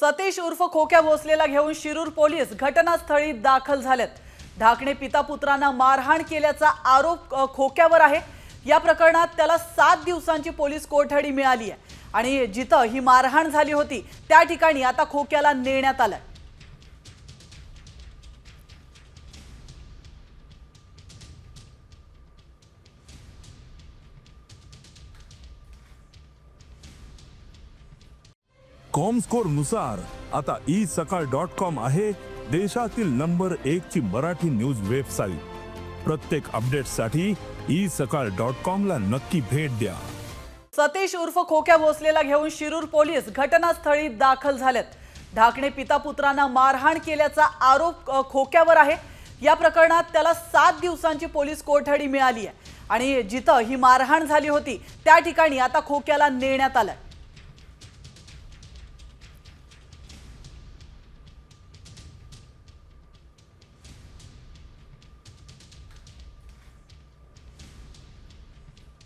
सतीश उर्फ खोक्या भोसलेला घेऊन शिरूर पोलीस घटनास्थळी दाखल झालेत. ढाकणे पिता पुत्रांना मारहाण केल्याचा आरोप खोक्यावर आहे. या प्रकरणात त्याला सात दिवसांची पोलीस कोठडी मिळाली आहे. आणि जिथं ही मारहाण झाली होती त्या ठिकाणी आता खोक्याला नेण्यात आलंय. कॉमस्कोरनुसार आता ई सकाळ डॉट कॉम आहे देशातील नंबर एक ची मराठी न्यूज वेबसाईट प्रत्येक अपडेटसाठी ई सकाळ डॉट कॉम ला नक्की भेट द्या. सतीश उर्फ खोक्या भोसलेला घेऊन शिरूर पोलीस घटनास्थळी दाखल झालेत. ढाकणे पिता पुत्रांना मारहाण केल्याचा आरोप खोक्यावर आहे. या प्रकरणात त्याला सात दिवसांची पोलीस कोठडी मिळाली आहे. आणि जिथं ही मारहाण झाली होती त्या ठिकाणी आता खोक्याला नेण्यात आलं